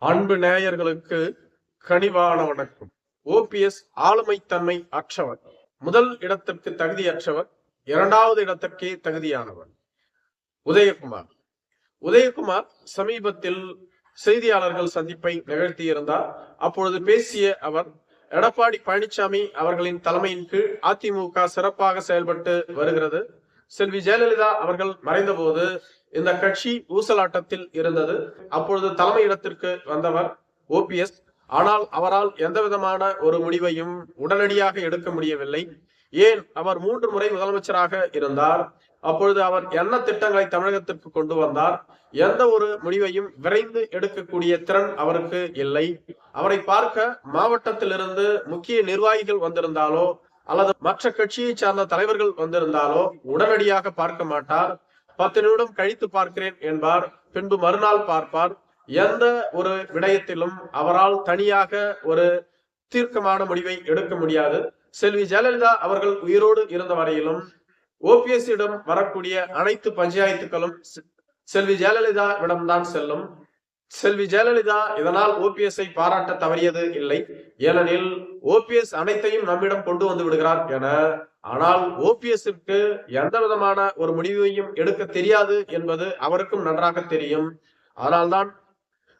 அன்பு நேயர்களுக்கு கனிவான வணக்கம். ஓபிஎஸ் ஆளுமைத்தன்மை அற்றவர். முதல் இடத்திற்கு தகுதியற்றவர் இரண்டாவது இடத்திற்கே தகுதியானவர். உதயகுமார். உதயகுமார் சமீபத்தில் செய்தியாளர்கள் சந்திப்பை நிகழ்த்தியிருந்தார். அப்பொழுது பேசிய அவர் எடப்பாடி பழனிசாமி அவர்களின் தலைமையின் கீழ் அதிமுக சிறப்பாக செயல்பட்டு வருகிறது. செல்வி ஜெயலலிதா அவர்கள் மறைந்தபோது இந்த கட்சி ஊசலாட்டத்தில் இருந்தது. அப்பொழுது தலைமையிடத்திற்கு வந்தவர் ஓபிஎஸ். ஆனால் அவரால் எந்த விதமான ஒரு முடிவையும் உடனடியாக எடுக்க முடியவில்லை. ஏன்? அவர் மூன்று முறை முதலமைச்சராக இருந்தார். அப்பொழுது அவர் என்ன திட்டங்களை தமிழகத்திற்கு கொண்டு வந்தார்? எந்த ஒரு முடிவையும் விரைந்து எடுக்கக்கூடிய திறன் அவருக்கு இல்லை. அவரை பார்க்க மாவட்டத்திலிருந்து முக்கிய நிர்வாகிகள் வந்திருந்தாலோ அல்லது மற்ற கட்சியை சார்ந்த தலைவர்கள் வந்திருந்தாலோ உடனடியாக பார்க்க மாட்டார். பத்து நிமிடம் கழித்து பார்க்கிறேன் என்பார். பின்பு மறுநாள் பார்ப்பார். எந்த ஒரு விடயத்திலும் அவரால் தனியாக ஒரு தீர்க்கமான முடிவை எடுக்க முடியாது. செல்வி ஜெயலலிதா அவர்கள் உயிரோடு இருந்த வரையிலும் ஓபிஎஸ் இடம் வரக்கூடிய அனைத்து பஞ்சாயத்துக்களும் செல்வி ஜெயலலிதாவிடம்தான் செல்லும். செல்வி ஜெயலலிதா இதனால் ஓபிஎஸ்ஐ பாராட்ட தவறியது இல்லை. ஏனெனில் ஓபிஎஸ் அனைத்தையும் நம்மிடம் கொண்டு வந்து விடுகிறார் என ஆனால் ஓபிஎஸ்க்கு எந்த விதமான ஒரு முடிவையும் எடுக்க தெரியாது என்பது அவருக்கும் நன்றாக தெரியும். அதனால்தான்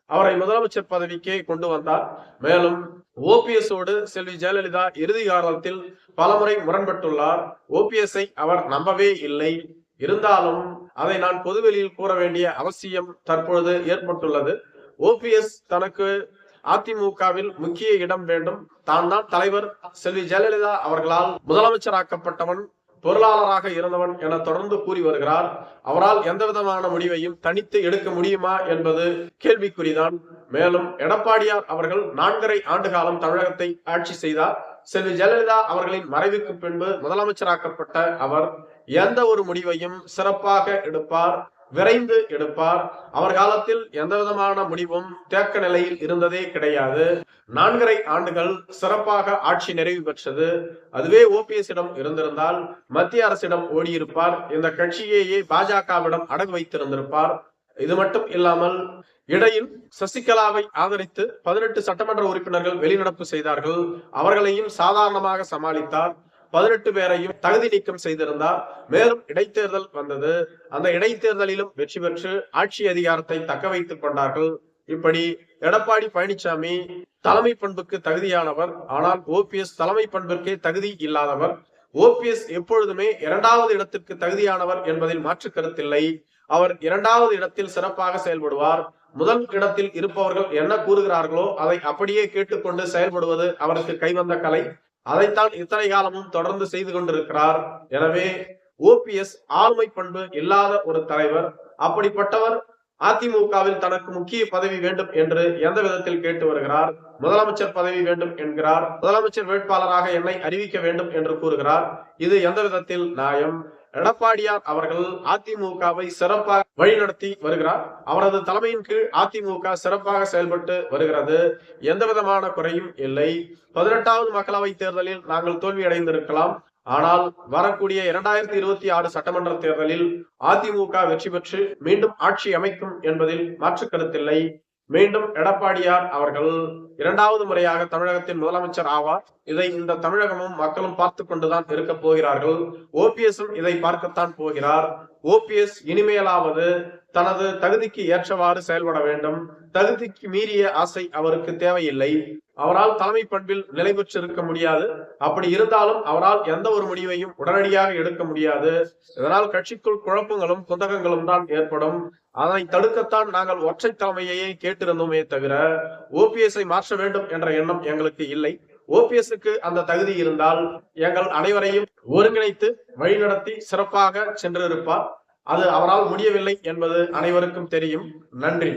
அவரை முதலமைச்சர் பதவிக்கே கொண்டு வந்தார். மேலும் ஓபிஎஸோடு செல்வி ஜெயலலிதா இறுதி காலத்தில் பலமுறை முரண்பட்டுள்ளார். ஓபிஎஸ்ஐ அவர் நம்பவே இல்லை. இருந்தாலும் அதை நான் பொதுவெளியில் கூற வேண்டிய அவசியம் தற்பொழுது ஏற்பட்டுள்ளது. ஓபிஎஸ் தனக்கு அதிமுகவில் முக்கிய இடம் வேண்டும். தான் தான் தலைவர். செல்வி ஜெயலலிதா அவர்களால் முதலமைச்சராக்கப்பட்டவன் பொருளாளராக இருந்தவன் என தொடர்ந்து கூறி வருகிறார். அவரால் எந்த விதமான முடிவையும் தனித்து எடுக்க முடியுமா என்பது கேள்விக்குறிதான். மேலும் எடப்பாடியார் அவர்கள் நான்கரை ஆண்டு காலம் தமிழகத்தை ஆட்சி செய்தார். செல்வி ஜெயலலிதா அவர்களின் மறைவுக்கு பின்பு முதலமைச்சராக்கப்பட்ட அவர் எந்த ஒரு முடிவையும் சிறப்பாக எடுப்பார் விரைந்து எடுப்பார். அவர் காலத்தில் எந்த விதமான முடிவும் தேக்க நிலையில் இருந்ததே கிடையாது. நான்கரை ஆண்டுகள் சிறப்பாக ஆட்சி நிறைவு பெற்றது. அதுவே ஓபிஎஸ் இடம் இருந்திருந்தால் மத்திய அரசிடம் ஓடியிருப்பார். இந்த கட்சியையே பாஜகவிடம் அடகு வைத்திருந்திருப்பார். இது மட்டும் இல்லாமல் இடையில் சசிகலாவை ஆதரித்து பதினெட்டு சட்டமன்ற உறுப்பினர்கள் வெளிநடப்பு செய்தார்கள். அவர்களையும் சாதாரணமாக சமாளித்தார். பதினெட்டு பேரையும் தகுதி நீக்கம் செய்திருந்தார். மேலும் இடைத்தேர்தல் வந்தது. அந்த இடைத்தேர்தலிலும் வெற்றி பெற்று ஆட்சி அதிகாரத்தை தக்க வைத்துக் கொண்டார்கள். இப்படி எடப்பாடி பழனிசாமி தலைமை பண்புக்கு தகுதியானவர். ஆனால் ஓபிஎஸ் தலைமை பண்பிற்கே தகுதி இல்லாதவர். ஓபிஎஸ் எப்பொழுதுமே இரண்டாவது இடத்திற்கு தகுதியானவர் என்பதில் மாற்று கருத்தில்லை. அவர் இரண்டாவது இடத்தில் சிறப்பாக செயல்படுவார். முதல் இடத்தில் இருப்பவர்கள் என்ன கூறுகிறார்களோ அதை அப்படியே கேட்டுக்கொண்டு செயல்படுவது அவருக்கு கைவந்த கலை. அதைத்தான் இத்தனை காலமும் தொடர்ந்து செய்து கொண்டிருக்கிறார். எனவே ஓபிஎஸ் ஆளுமை பண்பு இல்லாத ஒரு தலைவர். அப்படிப்பட்டவர் அதிமுகவில் தனக்கு முக்கிய பதவி வேண்டும் என்று எந்த விதத்தில் கேட்டு வருகிறார்? முதலமைச்சர் பதவி வேண்டும் என்கிறார். முதலமைச்சர் வேட்பாளராக என்னை அறிவிக்க வேண்டும் என்று கூறுகிறார். இது எந்த விதத்தில் நியாயம்? எடப்பாடியார் அவர்கள் அதிமுகவை சிறப்பாக வழிநடத்தி வருகிறார். அவரது தலைமையின் கீழ் அதிமுக சிறப்பாக செயல்பட்டு வருகிறது. எந்த விதமான குறையும் இல்லை. பதினெட்டாவது மக்களவை தேர்தலில் நாங்கள் தோல்வி அடைந்திருக்கலாம் ஆனால் வரக்கூடிய இரண்டாயிரத்தி இருபத்தி ஆறு சட்டமன்ற தேர்தலில் அதிமுக வெற்றி பெற்று மீண்டும் ஆட்சி அமைக்கும் என்பதில் மாற்று கருத்தில்லை. மீண்டும் எடப்பாடியார் அவர்கள் இரண்டாவது முறையாக தமிழகத்தின் முதலமைச்சர் ஆவார். இதை இந்த தமிழகமும் மக்களும் பார்த்து கொண்டுதான் இருக்க போகிறார்கள். ஓபிஎஸும் இதை பார்க்கத்தான் போகிறார். ஓபிஎஸ் இனிமேலாவது தனது தகுதிக்கு ஏற்றவாறு செயல்பட வேண்டும். தகுதிக்கு மீறிய ஆசை அவருக்கு தேவையில்லை. அவரால் தலைமை பண்பில் நிலை பெற்றிருக்க முடியாது. அப்படி இருந்தாலும் அவரால் எந்த ஒரு முடிவையும் உடனடியாக எடுக்க முடியாது. இதனால் கட்சிக்குள் குழப்பங்களும் குந்தகங்களும் தான் ஏற்படும். அதை தடுக்கத்தான் நாங்கள் ஒற்றை தலைமையையே கேட்டிருந்தோமே தவிர ஓபிஎஸ்ஐ மாற்ற வேண்டும் என்ற எண்ணம் எங்களுக்கு இல்லை. ஓபிஎஸ்க்கு அந்த தகுதி இருந்தால் எங்கள் அனைவரையும் ஒருங்கிணைத்து வழிநடத்தி சிறப்பாக சென்றிருப்பார். அது அவரால் முடியவில்லை என்பது அனைவருக்கும் தெரியும். நன்றி.